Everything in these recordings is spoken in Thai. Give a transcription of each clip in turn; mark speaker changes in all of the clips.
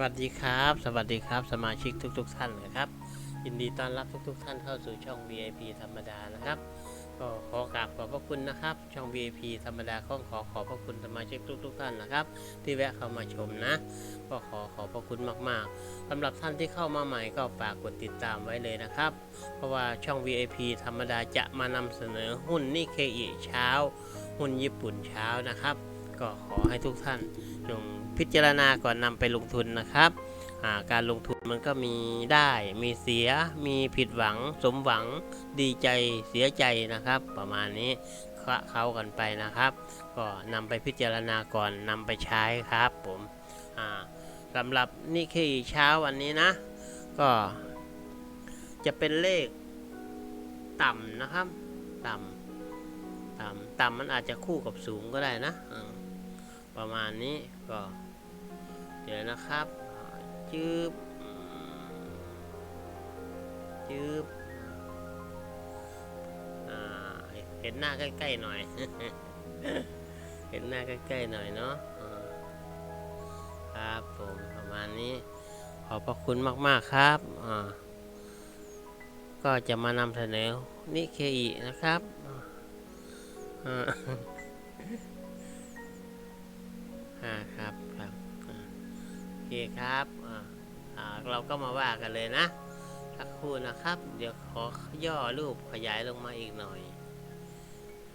Speaker 1: วัสดีครับ สวัสดีครับ สมาชิกทุก ๆ ท่านนะครับ ยินดีต้อนรับทุก ๆ ท่านเข้าสู่ช่อง VIP ธรรมดานะครับก็ขอกราบขอบพระคุณนะครับ ช่อง VIP ธรรมดาข้องขอขอบพระคุณสมาชิกทุก ๆ ท่านนะครับ ที่แวะเข้ามาชมนะ ก็ขอขอบพระคุณมากๆสำหรับท่านที่เข้ามาใหม่ก็ฝากกดติดตามไว้เลยนะครับ เพราะว่าช่อง VIP ธรรมดาจะมานำเสนอหุ้นนิเคอิเช้า หุ้นญี่ปุ่นเช้านะครับ ก็ขอให้ทุกท่านจงพิจารณาก่อนนำไปลงทุนนะครับาการลงทุนมันก็มีได้มีเสียมีผิดหวัง สมหวังดีใจเสียใจนะครับ ประมาณนี้คะเข้ากันไปนะครับ ก็นำไปพิจารณาก่อนนำไปใช้ครับผมอ่าสำหรับนี่คือเช้าวันนี้นะ ก็จะเป็นเลขต่ำนะครับ ต่ำต่ำต่ำมันอาจจะคู่กับสูงก็ได้นะ ประมาณนี้ก็ เดี๋ยวนะครับจืบอืมจืบเห็นหน้าใกล้ๆหน่อย เห็นหน้าใกล้ๆหน่อยเนาะครับผมประมาณนี้ ขอบพระคุณมากๆครับก็จะมานำเสนอนิเคอีนะครับ อ่าอ่าครับครับอ่าโอเคครับอ่าอ่าเราก็มาว่ากันเลยนะสักครู่นะครับ เดี๋ยวขอย่อรูปขยายลงมาอีกหน่อย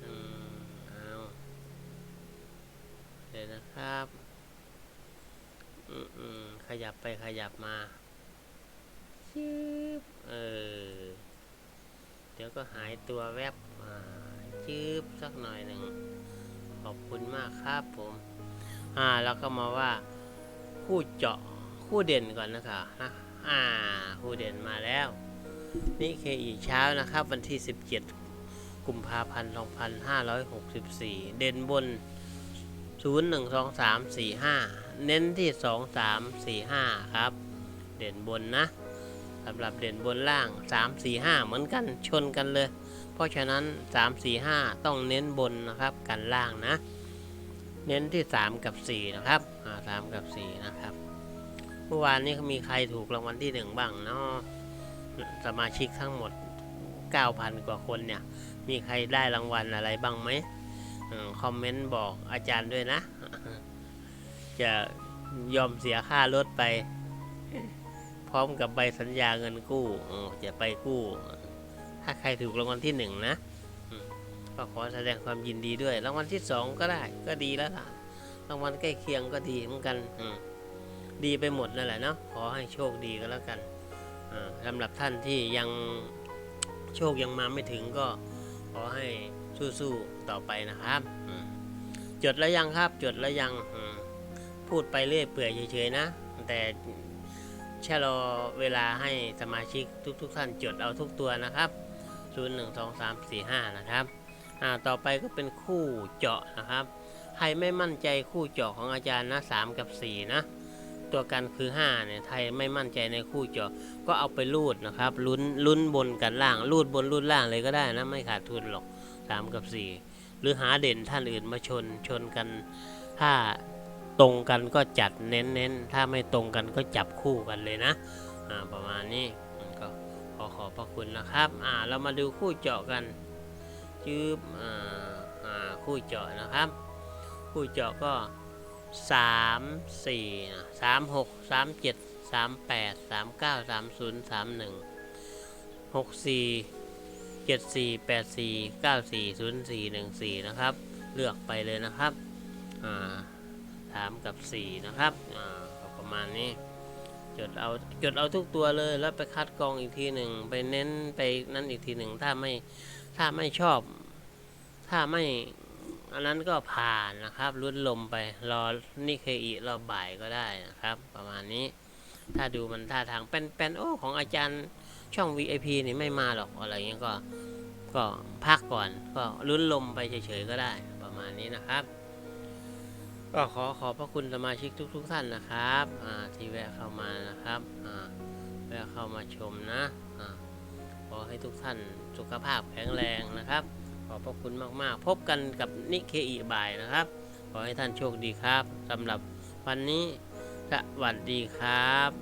Speaker 1: อืมเอาเดี๋ยวนะครับอืมอืมขยับไปขยับมาชืบเออเดี๋ยวก็หายตัวแวบอ่าจืบสักหน่อยหนึ่งขอบคุณมากครับผม อ่าแล้วก็มาว่าคู่เจาะคู่เด่นก่อนนะคะนะอ่าคู่เด่นมาแล้ว นี่เคอีเช้านะครับ วันที่ 17กุมภาพันธ์2564 เด่นบน 0 1 2 3 4 5 เน้นที่ 2 3 4 5 ครับ เด่นบนนะสำหรับเด่นบนล่าง 3 4 5 เหมือนกันชนกันเลย เพราะฉะนั้น 3 4 5 ต้องเน้นบนนะครับกันล่างนะ เน้นที่ 3 กับ 4 นะครับอ่า3กับ 4 นะครับ เมื่อวานนี้มีใครถูกรางวัลที่ 1 บ้างเนาะสมาชิกทั้งหมด 9,000 กว่าคนเนี่ย มีใครได้รางวัลอะไรบ้างไหมคอมเมนต์บอกอาจารย์ด้วยนะ จะยอมเสียค่ารถไป พร้อมกับใบสัญญาเงินกู้จะไปกู้ ถ้าใครถูกรางวัลที่หนึ่งนะ ก็ขอแสดงความยินดีด้วย รางวัลที่สองก็ได้ก็ดีแล้วล่ะ รางวัลใกล้เคียงก็ดีเหมือนกันอืดีไปหมดนั่นแหละเนาะขอให้โชคดีก็แล้วกันอ่าสำหรับท่านที่ยังโชคยังมาไม่ถึงก็ขอให้สู้ๆต่อไปนะครับอืมจดแล้วยังครับจดแล้วยังอืมพูดไปเรื่อยเปื่อยเฉยๆนะ แต่ชะลอเวลาให้สมาชิกทุกๆท่านจดเอาทุกตัวนะครับ 0 1 2 3 4 5 นะครับ อ่าต่อไปก็เป็นคู่เจาะนะครับใครไม่มั่นใจคู่เจาะของอาจารย์นะ3กับ4นะตัวกันคือ5เนี่ยไทยไม่มั่นใจในคู่เจาะก็เอาไปรูดนะครับลุ้นลุ้นบนกันล่างรูดบนรูดล่างเลยก็ได้นะไม่ขาดทุนหรอก 3 กับ 4 หรือหาเด่นท่านอื่นมาชนชนกัน ถ้าตรงกันก็จัดเน้นเน้นๆถ้าไม่ตรงกันก็จับคู่กันเลยนะอ่าประมาณนี้ก็ขอขอบพระคุณนะครับ อ่าเรามาดูคู่เจาะกัน จืบคู่เจาะนะครับ คู่เจาะก็สามสี่สามหกสามเจ็ดสามแปดสามเก้าสามศูนย์สามหนึ่งหกสี่เจ็ดสี่แปดสี่เก้าสี่ศูนย์สี่หนึ่งสี่นะครับ เลือกไปเลยนะครับอ่าสามกับสี่นะครับประมาณนี้จดเอาจดเอาทุกตัวเลยแล้วไปคัดกรองอีกทีหนึ่งไปเน้นไปนั่นอีกทีหนึ่งถ้าไม่ถ้าไม่ชอบ ถ้าไม่อันนั้นก็ผ่านนะครับลุ้นลมไปรอนี่เคอีรอบ่ายก็ได้นะครับ ประมาณนี้ ถ้าดูมันท่าทางเป็นเป็นโอ้ของอาจารย์ช่อง VIP นี่ไม่มาหรอกอะไรเงี้ยก็ก็พักก่อนก็ลุ้นลมไปเฉยๆก็ได้ประมาณนี้นะครับ ก็ขอขอบพระคุณสมาชิกทุก ๆ ท่านนะครับที่แวะเข้ามานะครับแวะเข้ามาชมนะขอให้ทุกท่านสุขภาพแข็งแรงนะครับ ขอบพระคุณมากๆ พบกันกับนิเคอีบ่ายนะครับ ขอให้ท่านโชคดีครับสำหรับวันนี้สวัสดีครับ